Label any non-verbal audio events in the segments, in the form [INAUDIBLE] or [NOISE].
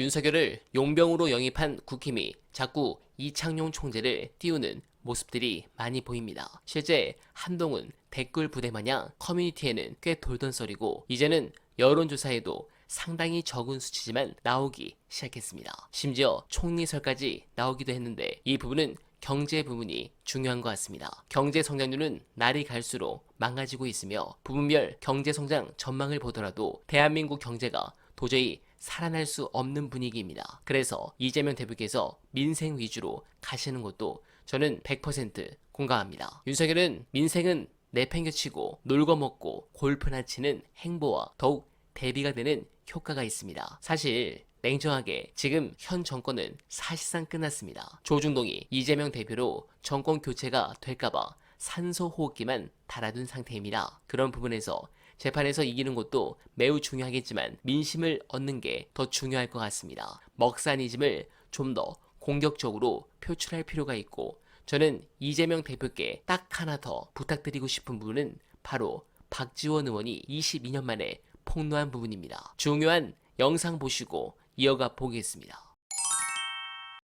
윤석열을 용병으로 영입한 국힘이 자꾸 이창용 총재를 띄우는 모습들이 많이 보입니다. 실제 한동훈 댓글 부대 마냥 커뮤니티에는 꽤 돌던 썰이고 이제는 여론조사에도 상당히 적은 수치지만 나오기 시작했습니다. 심지어 총리설까지 나오기도 했는데 이 부분은 경제 부분이 중요한 것 같습니다. 경제 성장률은 날이 갈수록 망가지고 있으며 부분별 경제 성장 전망을 보더라도 대한민국 경제가 도저히 살아날 수 없는 분위기입니다. 그래서 이재명 대표께서 민생 위주로 가시는 것도 저는 100% 공감합니다. 윤석열은 민생은 내팽겨치고 놀고 먹고 골프나 치는 행보와 더욱 대비가 되는 효과가 있습니다. 사실 냉정하게 지금 현 정권은 사실상 끝났습니다. 조중동이 이재명 대표로 정권 교체가 될까봐 산소 호흡기만 달아둔 상태입니다. 그런 부분에서 재판에서 이기는 것도 매우 중요하겠지만 민심을 얻는 게 더 중요할 것 같습니다. 먹사니즘을 좀 더 공격적으로 표출할 필요가 있고 저는 이재명 대표께 딱 하나 더 부탁드리고 싶은 부분은 바로 박지원 의원이 22년 만에 폭로한 부분입니다. 중요한 영상 보시고 이어가 보겠습니다.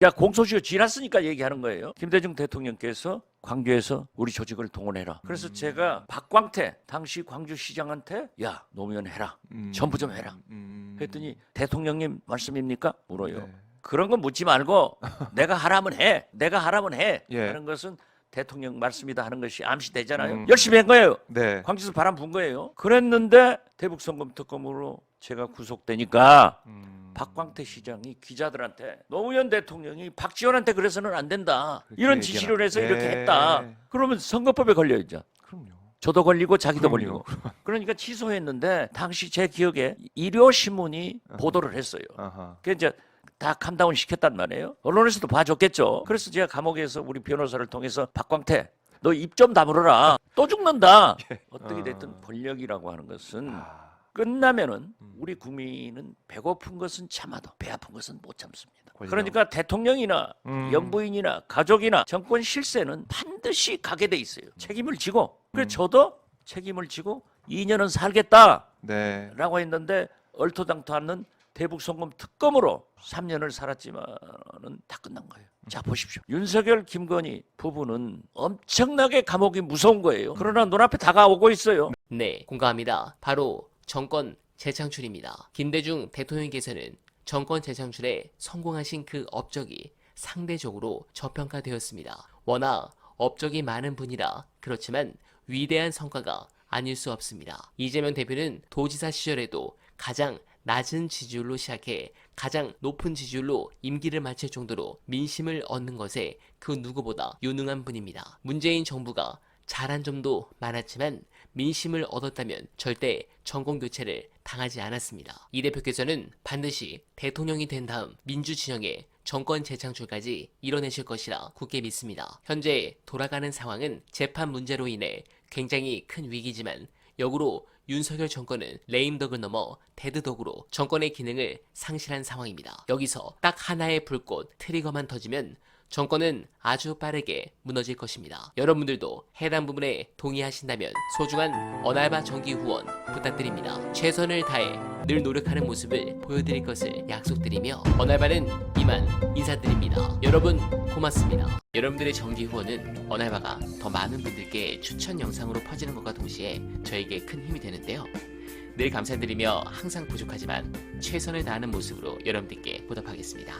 야 공소시효 지났으니까 얘기하는 거예요. 김대중 대통령께서 광주에서 우리 조직을 동원해라. 그래서 음. 제가 박광태 당시 광주시장한테 야 노무현 해라. 음. 전부 좀 해라. 음. 했더니 대통령님 말씀입니까? 물어요. 네. 그런 건 묻지 말고 [LAUGHS] 내가 하라면 해. 내가 하라면 해. 예. 하는 것은 대통령 말씀이다 하는 것이 암시되잖아요. 음. 열심히 한 거예요. 네. 광주에서 바람 분 거예요. 그랬는데 대북송금 특검으로 제가 구속되니까 음. 박광태 시장이 기자들한테 노무현 대통령이 박지원한테 그래서는 안 된다. 이런 지시를 해서 이렇게 네. 했다. 그러면 선거법에 걸려있죠. 그럼요. 저도 걸리고 자기도 그럼요. 걸리고. 그러니까 취소했는데 당시 제 기억에 일요 신문이 보도를 했어요. 아하. 그 이제 다 캄다운 시켰단 말이에요. 언론에서도 봐줬겠죠. 그래서 제가 감옥에서 우리 변호사를 통해서 박광태 너 입 좀 다물어라. 또 죽는다. [LAUGHS] 어떻게 됐든 권력이라고 하는 것은 아. 끝나면은 음. 우리 국민은 배고픈 것은 참아도 배 아픈 것은 못 참습니다. 권력. 그러니까 대통령이나 음. 영부인이나 가족이나 정권 실세는 반드시 가게 돼 있어요. 책임을 지고. 그래서 음. 저도 책임을 지고 2년은 살겠다라고 네. 했는데 얼토당토 않는 대북 송금 특검으로 3년을 살았지만은 다 끝난 거예요. 자 보십시오. 윤석열 김건희 부부는 엄청나게 감옥이 무서운 거예요. 그러나 눈앞에 다가오고 있어요. 네, 공감합니다. 바로 정권 재창출입니다. 김대중 대통령께서는 정권 재창출에 성공하신 그 업적이 상대적으로 저평가되었습니다. 워낙 업적이 많은 분이라 그렇지만 위대한 성과가 아닐 수 없습니다. 이재명 대표는 도지사 시절에도 가장 낮은 지지율로 시작해 가장 높은 지지율로 임기를 마칠 정도로 민심을 얻는 것에 그 누구보다 유능한 분입니다. 문재인 정부가 잘한 점도 많았지만 민심을 얻었다면 절대 정권 교체를 당하지 않았습니다. 이 대표께서는 반드시 대통령이 된 다음 민주 진영의 정권 재창출까지 이뤄내실 것이라 굳게 믿습니다. 현재 돌아가는 상황은 재판 문제로 인해 굉장히 큰 위기지만 역으로 윤석열 정권은 레임덕을 넘어 데드덕으로 정권의 기능을 상실한 상황입니다. 여기서 딱 하나의 불꽃 트리거만 터지면 정권은 아주 빠르게 무너질 것입니다. 여러분들도 해당 부분에 동의하신다면 소중한 언알바 정기 후원 부탁드립니다. 최선을 다해 늘 노력하는 모습을 보여드릴 것을 약속드리며 언알바는 이만 인사드립니다. 여러분 고맙습니다. 여러분들의 정기 후원은 언알바가 더 많은 분들께 추천 영상으로 퍼지는 것과 동시에 저에게 큰 힘이 되 는데요. 늘 감사드리며 항상 부족하지만 최선을 다하는 모습으로 여러분들께 보답하겠습니다.